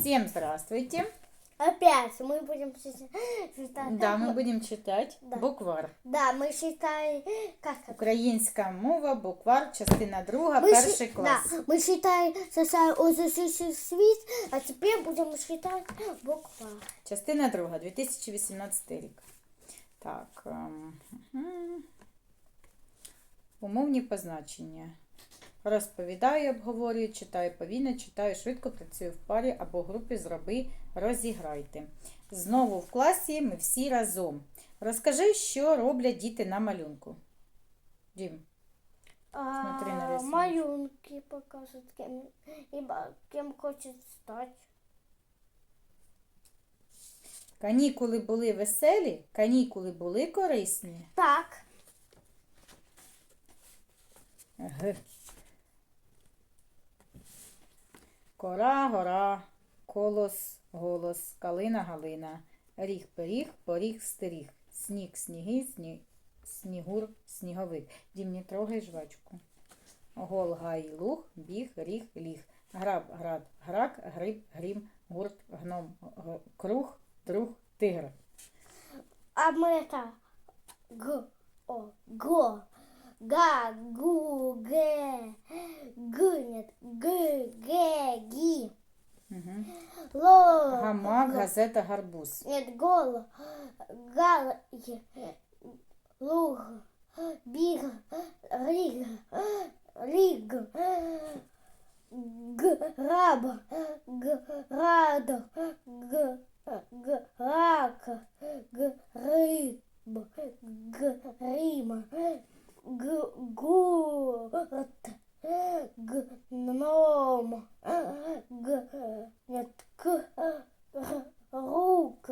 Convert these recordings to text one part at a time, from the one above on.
Всем здравствуйте. Опять мы будем читать. Да, мы будем читать Да. буквар. Да, мы считаем... Как это? Українська мова, буквар, частина друга, Мы перший щи- клас. Да, мы считаем сосай озусиший світ, а теперь будем считать буква. Частина друга, 2018 рік. Так. ем, мгм. Умовні позначення. Розповідаю, обговорюю, читаю повільно, читаю швидко, працюю в парі або групі зроби, розіграйте. Знову в класі ми всі разом. Розкажи, що роблять діти на малюнку. Дім. Смотри на рисунок. малюнки покажут, кем, и ба- кем хочет. Канікули були веселі, канікули були корисні. Так, Г. Кора, гора, колос, голос, калина, галина, ріг, пиріг, поріг, стеріг, сніг, сніги, сні... снігур, сніговик. Дім, не трогай жвачку. Гол, гай, луг, біг, ріг, ліг. Граб, град, грак, гриб, грім, гурт, гном, круг, друг, тигр. а мы это г, о, го, га, гу, ге, газета, гарбуз. нет, гол, гал, луг, биг, риг, риг, граб, град, грак, гриб, грим, гурт, гном, г, нет, к, рук,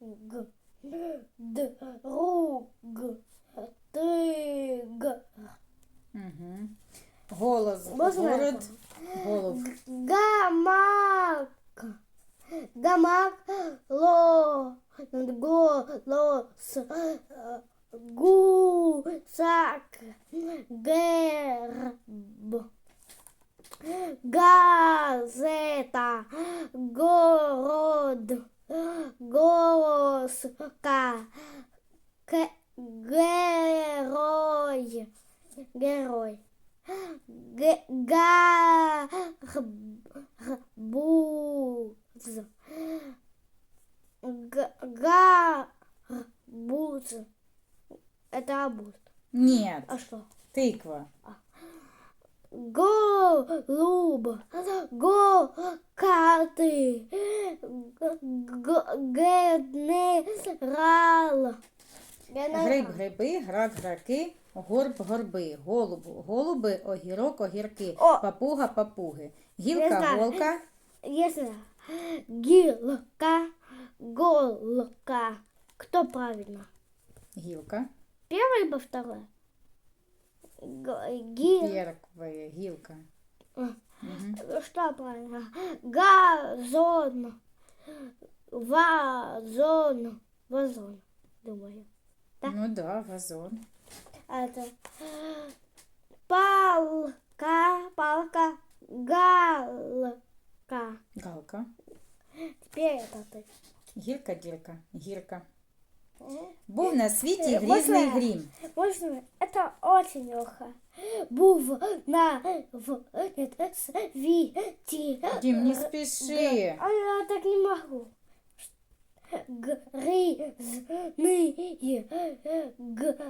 г, д, руг, тыг, Угу. Голос, Можна город, голуб. гамак, гамак, ло, голос, гусак, герб, газета, город, госка, к- герой, герой. Г- Гарбуз. Г- Гарбуз. Это арбуз. Нет, А что? тыква. Голуб. Го. Генерал. Гриб, гриби, грак, граки, горб, горби, голуб, голуби, огірок, огірки, О! папуга, папуги, гілка, голка, Если гилка, голка. Кто правильно? гілка, Первый либо второй? Г- Гил. перква, гілка. А, Мгм. Что правильно? Газон. Вазон. Вазон, думаю. Да. Ну да, вазон. А Это палка, палка, галка. Галка, Теперь это ты. гілка, дірка, гірка. Був на світі Е, грізний можна? грім. Можно? Это очень легко. Був на в світі. Дім, не спіши. А я так не могу. Гризний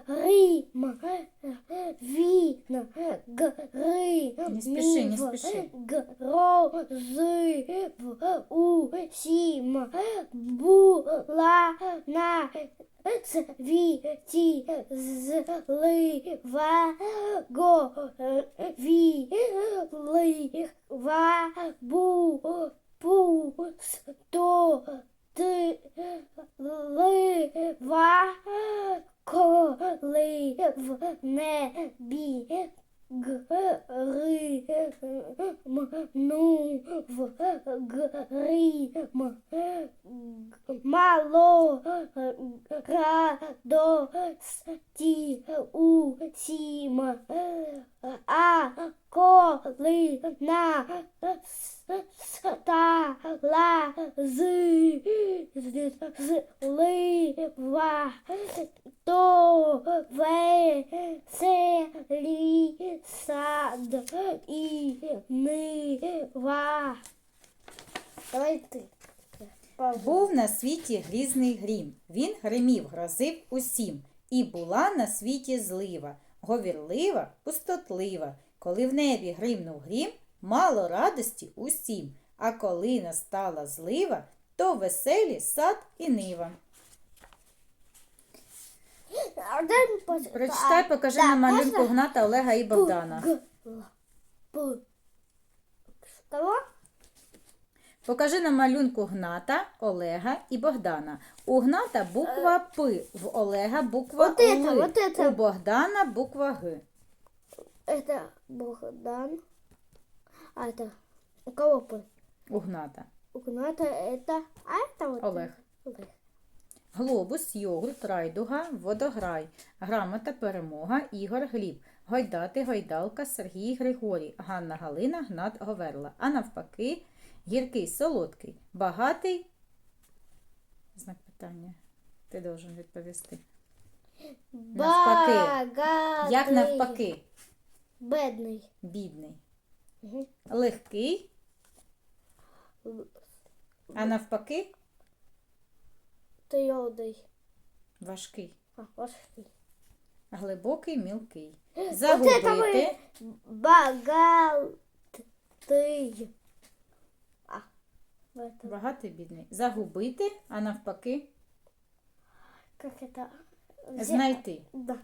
грим він грим Не спіши, не спіши. грози усім була на світі злива говілива бу пусто ти лива коли в небі гримнув грим мало радості усім, а коли настане ла, з, з, з, ли, ва, то, ве, се, лі, сад, і, ни, ва. Давай ти. Був на світі грізний грім. Він гримів, грозив усім. І була на світі злива, говірлива, пустотлива. Коли в небі гримнув грім, мало радості усім. А коли настала злива, то веселі сад і нива. Прочитай, покажи на малюнку? Гната, Олега і Богдана. Кого? Покажи на малюнку Гната, Олега і Богдана. У Гната буква П, в Олега буква Вот это, Л, вот это. у Богдана буква Г. Это Богдан. А это у кого П? У Гната. У Гната это... А это вот... Олег. Олег. Глобус, йогурт, райдуга, водограй, грамота, перемога, Ігор, Гліб, Гойдати, Гойдалка, Сергій, Григорій, Ганна, Галина, Гнат, Говерла. А навпаки, гіркий, солодкий, багатий. Знак питання. Ти должен відповісти. Навпаки. Богатый. Як навпаки? Бедный. Бідний. Мгм. Легкий, а навпаки Твердый. важкий. А, важкий. Глибокий, мілкий. Вот это Загубити. вы... Богатый. А, в этом. Багатий бідний. Загубити, а навпаки Как это? Взя- знайти. Да.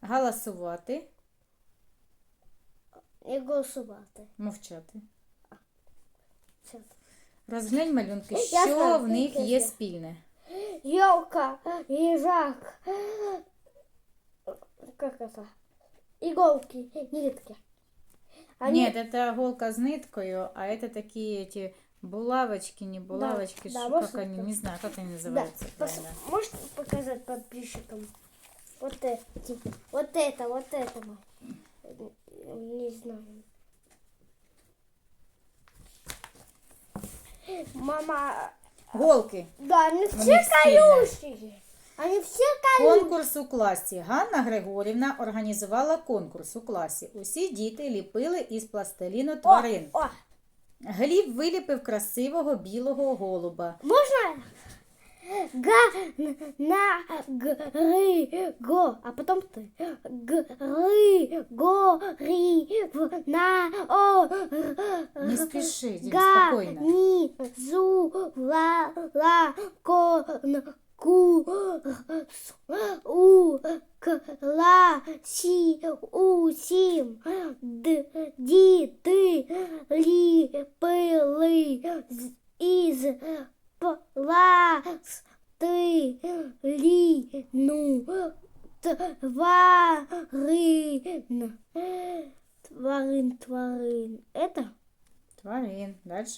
Галасувати, І голосувати. мовчати. Все. Розглянь малюнки, Я що знаю, в них я є знаю. спільне. Елка, ежак. Как это? Иголки, нитки. Ні, це голка з ниткою, а це такі ті булавочки, не булавочки, да, що, может, как они, это- не знаю, как они Да. называются. Пос- правильно. Можете показать подписчикам? Вот это, вот это, вот это. ма- Не знаю. Мама, Голки. да, они все спильные. колючие. Они все колючие. Конкурс у класі. Ганна Григорівна організувала конкурс у класі. Усі діти ліпили із пластиліну тварин. О, Гліб виліпив красивого білого голуба. можно? Га, на, гры, го, а потом ты. Гры, го, ри, в, на, о, Не спіши, Дім, га, спокійно. ни, зу, ла, ла, ко, н, ку, с, у, к, ла,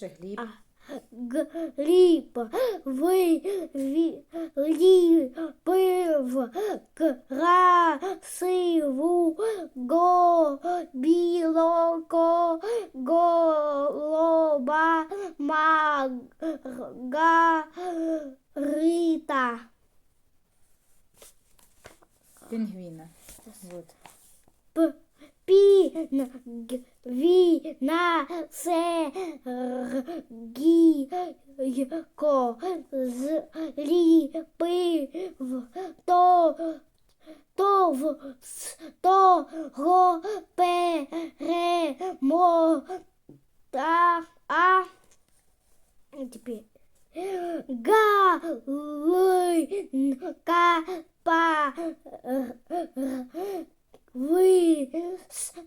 Тварин. Далі Гліб. а, гриб, вы, ви, ліпив, красиву, го, білого, голоба, маргарита. Пінгвіна. Вот. П, пі, г, ві, на, се, р, ко, з, лі, пи, в, то, то, в, с, то, го, пе, ре, мо, та, а. Теперь. Га, лы, ка, па,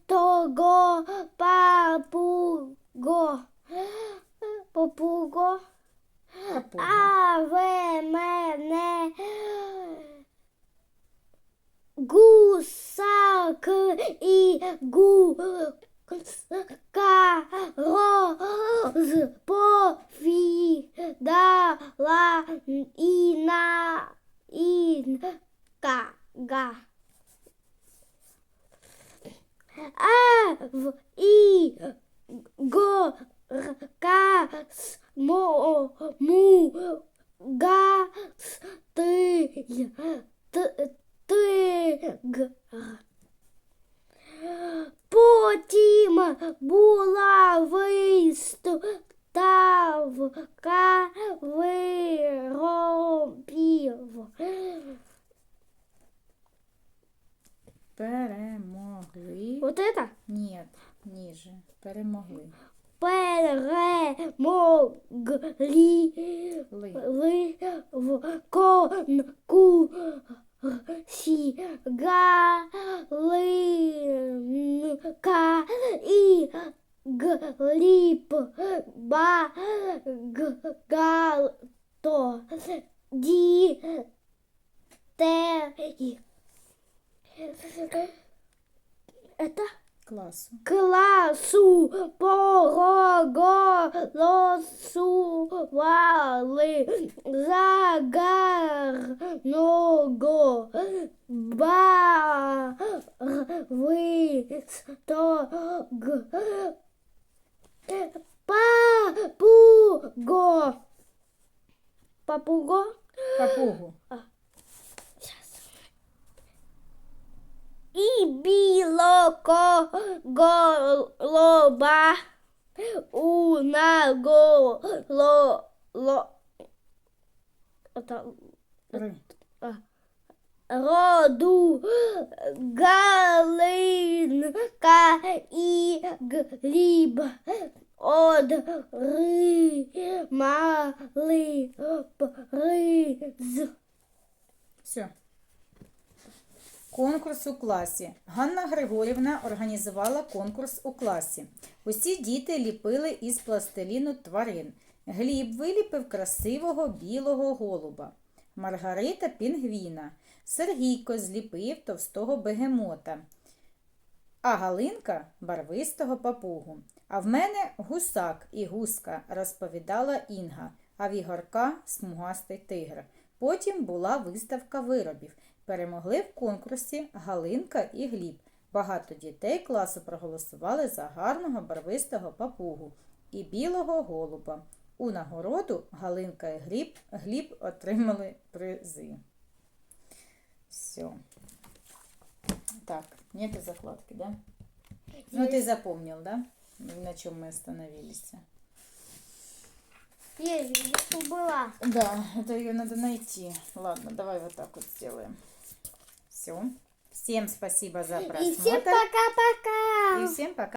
того, папуго, попуго, а, ве, мене, гусак і гу, ка, роз, повідала, іна, інка, га. А, в, і, го, р, ка, с, мо, му, га, с, ти, й, т, ти, г. Потім була виставка виробів. Перемогли. Вот это? Ні, ніже. Перемогли. Перемогли Ли. ли в конкурсі Галинка і Гліб багато дітей. Это Класу. класу проголосували за гарного барвистого папуго. Папуго? Папугу. І білого голуба у наголо роду Галинка і Гліб отримали приз. Все. Конкурс у класі. Ганна Григорівна організувала конкурс у класі. Усі діти ліпили із пластиліну тварин. Гліб виліпив красивого білого голуба. Маргарита пінгвіна. Сергійко зліпив товстого бегемота. А Галинка барвистого папугу. А в мене гусак і гуска, розповідала Інга, а в Ігорка смугастий тигр. Потім була виставка виробів. Перемогли в конкурсі Галинка і Гліб. Багато дітей класу проголосували за гарного барвистого папугу і білого голуба. У нагороду Галинка і Гліб, Гліб отримали призи. Все. Так, нет закладки, да? Ну, ты запомнил, да? На чем мы остановились? Я была. Да, это ее надо найти. Ладно, давай вот так вот сделаем. Все. Всем спасибо за просмотр. И всем пока-пока. И всем пока.